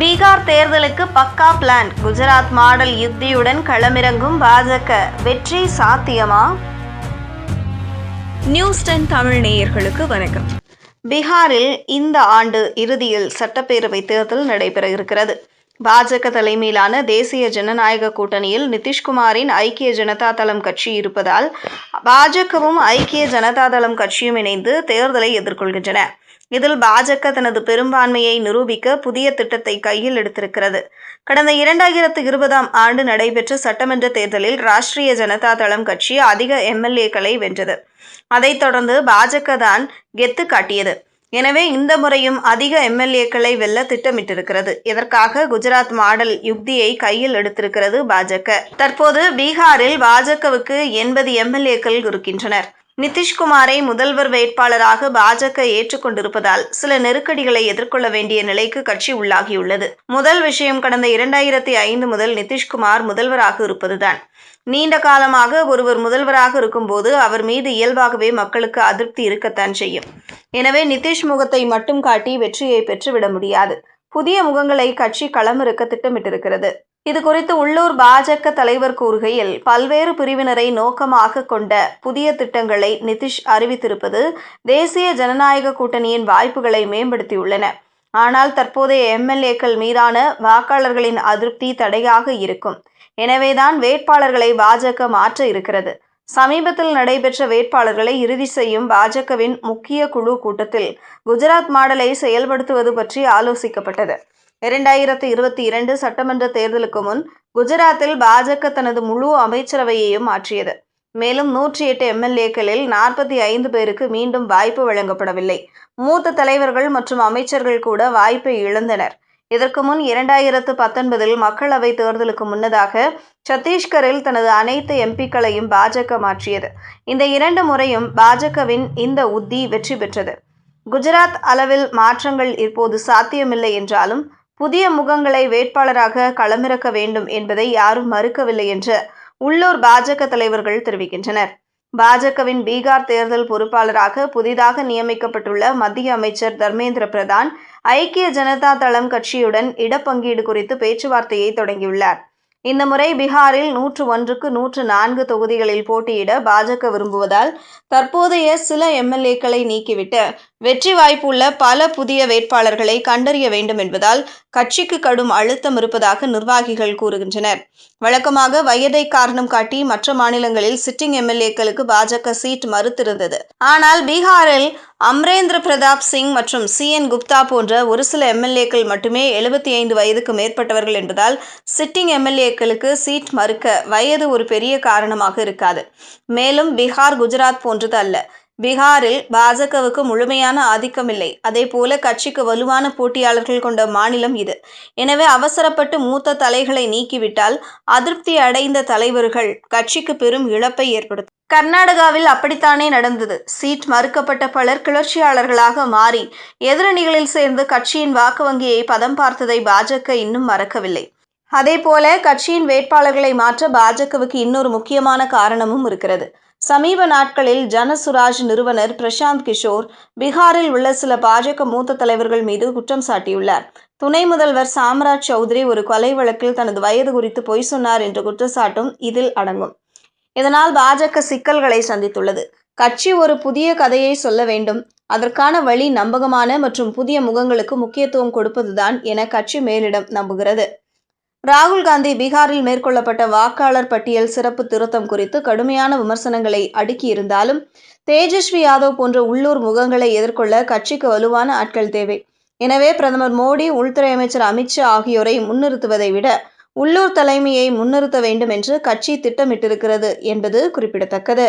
பீகார் தேர்தலுக்கு பக்கா plan. Gujarat model யுத்தியுடன் களமிறங்கும் பாஜக. வெற்றி சாத்தியமா? நியூஸ் டென் தமிழ் நேயர்களுக்கு வணக்கம். பீகாரில் இந்த ஆண்டு இறுதியில் சட்டப்பேரவை தேர்தல் நடைபெற இருக்கிறது. பாஜக தலைமையிலான தேசிய ஜனநாயக கூட்டணியில் நிதிஷ்குமாரின் ஐக்கிய ஜனதா தளம் கட்சி இருப்பதால் பாஜகவும் ஐக்கிய ஜனதா தளம் கட்சியும் இணைந்து தேர்தலை எதிர்கொள்கின்றன. இதில் பாஜக தனது பெரும்பான்மையை நிரூபிக்க புதிய திட்டத்தை கையில் எடுத்திருக்கிறது. கடந்த இரண்டாயிரத்து இருபதாம் ஆண்டு நடைபெற்ற சட்டமன்ற தேர்தலில் ராஷ்டிரிய ஜனதா தளம் கட்சி அதிக எம்எல்ஏக்களை வென்றது. அதைத் தொடர்ந்து பாஜக தான் கெத்து காட்டியது. எனவே இந்த முறையும் அதிக எம்எல்ஏக்களை வெல்ல திட்டமிட்டிருக்கிறது. இதற்காக குஜராத் மாடல் யுக்தியை கையில் எடுத்திருக்கிறது பாஜக. தற்போது பீகாரில் பாஜகவுக்கு எண்பது எம்எல்ஏக்கள் இருக்கின்றனர். நிதிஷ்குமாரை முதல்வர் வேட்பாளராக பாஜக ஏற்றுக்கொண்டிருப்பதால் சில நெருக்கடிகளை எதிர்கொள்ள வேண்டிய நிலைக்கு கட்சி உள்ளாகியுள்ளது. முதல் விஷயம் கடந்த இரண்டாயிரத்தி ஐந்து முதல் நிதிஷ்குமார் முதல்வராக இருப்பதுதான். நீண்ட காலமாக ஒருவர் முதல்வராக இருக்கும்போது அவர் மீது இயல்பாகவே மக்களுக்கு அதிருப்தி இருக்கத்தான் செய்யும். எனவே நிதிஷ் முகத்தை மட்டும் காட்டி வெற்றியை பெற்றுவிட முடியாது. புதிய முகங்களை கட்சி களமிறக்க திட்டமிட்டிருக்கிறது. இது குறித்து உள்ளூர் பாஜக தலைவர் கூறுகையில் பல்வேறு பிரிவினரை நோக்கமாக கொண்ட புதிய திட்டங்களை நிதிஷ் அறிவித்திருப்பது தேசிய ஜனநாயக கூட்டணியின் வாய்ப்புகளை மேம்படுத்தியுள்ளன. ஆனால் தற்போதைய எம்எல்ஏக்கள் மீதான வாக்காளர்களின் அதிருப்தி தடையாக இருக்கும். எனவேதான் வேட்பாளர்களை பாஜக மாற்ற இருக்கிறது. சமீபத்தில் நடைபெற்ற வேட்பாளர்களை இறுதி செய்யும் பாஜகவின் முக்கிய குழு கூட்டத்தில் குஜராத் மாடலை செயல்படுத்துவது பற்றி ஆலோசிக்கப்பட்டது. இரண்டாயிரத்தி இருபத்தி இரண்டு சட்டமன்ற தேர்தலுக்கு முன் குஜராத்தில் பாஜக தனது முழு அமைச்சரவையையும் மாற்றியது. மேலும் நூற்றி எட்டு எம்எல்ஏக்களில் நாற்பத்தி ஐந்து பேருக்கு மீண்டும் வாய்ப்பு வழங்கப்படவில்லை. மூத்த தலைவர்கள் மற்றும் அமைச்சர்கள் கூட வாய்ப்பை இழந்தனர். இதற்கு முன் இரண்டாயிரத்து பத்தொன்பதில் மக்களவை தேர்தலுக்கு முன்னதாக சத்தீஸ்கரில் தனது அனைத்து எம்பிக்களையும் பாஜக மாற்றியது. இந்த இரண்டு முறையும் பாஜகவின் இந்த உத்தி வெற்றி பெற்றது. குஜராத் அளவில் மாற்றங்கள் இப்போது சாத்தியமில்லை என்றாலும் புதிய முகங்களை வேட்பாளராக களமிறக்க வேண்டும் என்பதை யாரும் மறுக்கவில்லை என்று உள்ளூர் பாஜக தலைவர்கள் தெரிவிக்கின்றனர். பாஜகவின் பீகார் தேர்தல் பொறுப்பாளராக புதிதாக நியமிக்கப்பட்டுள்ள மத்திய அமைச்சர் தர்மேந்திர பிரதான் ஐக்கிய ஜனதா தளம் கட்சியுடன் இடப்பங்கீடு குறித்து பேச்சுவார்த்தையை தொடங்கியுள்ளார். இந்த முறை பீகாரில் நூற்று ஒன்றுக்கு நூற்று நான்கு தொகுதிகளில் போட்டியிட பாஜக விரும்புவதால் தற்போதைய சில எம்எல்ஏக்களை நீக்கிவிட்டு வெற்றி வாய்ப்புள்ள பல புதிய வேட்பாளர்களை கண்டறிய வேண்டும் என்பதால் கட்சிக்கு கடும் அழுத்தம் இருப்பதாக நிர்வாகிகள் கூறுகின்றனர். வழக்கமாக வயதை காரணம் காட்டி மற்ற மாநிலங்களில் சிட்டிங் எம்எல்ஏக்களுக்கு பாஜக சீட் மறுத்திருந்தது. ஆனால் பீகாரில் அம்ரேந்திர பிரதாப் சிங் மற்றும் சி என் குப்தா போன்ற ஒரு சில எம்எல்ஏக்கள் மட்டுமே எழுபத்தி ஐந்து வயதுக்கு மேற்பட்டவர்கள் என்பதால் சிட்டிங் எம்எல்ஏக்களுக்கு சீட் மறுக்க வயது ஒரு பெரிய காரணமாக இருக்காது. மேலும் பீகார் குஜராத் போன்றது அல்ல. பீகாரில் பாஜகவுக்கு முழுமையான ஆதிக்கம் இல்லை அதே போல கட்சிக்கு வலுவான போட்டியாளர்கள் கொண்ட மாநிலம் இது. எனவே அவசரப்பட்டு மூத்த தலைகளை நீக்கிவிட்டால் அதிருப்தி அடைந்த தலைவர்கள் கட்சிக்கு பெரும் இழப்பை ஏற்படுத்தும் கர்நாடகாவில் அப்படித்தானே நடந்தது. சீட் மறுக்கப்பட்ட பலர் கிளர்ச்சியாளர்களாக மாறி எதிரணிகளில் சேர்ந்து கட்சியின் வாக்கு வங்கியை பதம் பார்த்ததை பாஜக இன்னும் மறக்கவில்லை. அதேபோல கட்சியின் வேட்பாளர்களை மாற்ற பாஜகவுக்கு இன்னொரு முக்கியமான காரணமும் இருக்கிறது. சமீப நாட்களில் ஜனசுராஜ் நிறுவனர் பிரசாந்த் கிஷோர் பீகாரில் உள்ள சில பாஜக மூத்த தலைவர்கள் மீது குற்றம் சாட்டியுள்ளார். துணை முதல்வர் சாம்ராஜ் சௌத்ரி ஒரு கொலை வழக்கில் தனது வயது குறித்து பொய் சொன்னார் என்ற குற்றச்சாட்டும் இதில் அடங்கும். இதனால் பாஜக சிக்கல்களை சந்தித்துள்ளது. கட்சி ஒரு புதிய கதையை சொல்ல வேண்டும். அதற்கான வழி நம்பகமான மற்றும் புதிய முகங்களுக்கு முக்கியத்துவம் கொடுப்பதுதான் என கட்சி மேலிடம் நம்புகிறது. ராகுல் காந்தி பீகாரில் மேற்கொள்ளப்பட்ட வாக்காளர் பட்டியல் சிறப்பு திருத்தம் குறித்து கடுமையான விமர்சனங்களை அடுக்கியிருந்தாலும் தேஜஸ்வி யாதவ் போன்ற உள்ளூர் முகங்களை எதிர்கொள்ள கட்சிக்கு வலுவான ஆட்கள் தேவை. எனவே பிரதமர் மோடி உள்துறை அமைச்சர் அமித்ஷா ஆகியோரை முன்னிறுத்துவதை விட உள்ளூர் தலைமையை முன்னிறுத்த வேண்டும் என்று கட்சி திட்டமிட்டிருக்கிறது என்பது குறிப்பிடத்தக்கது.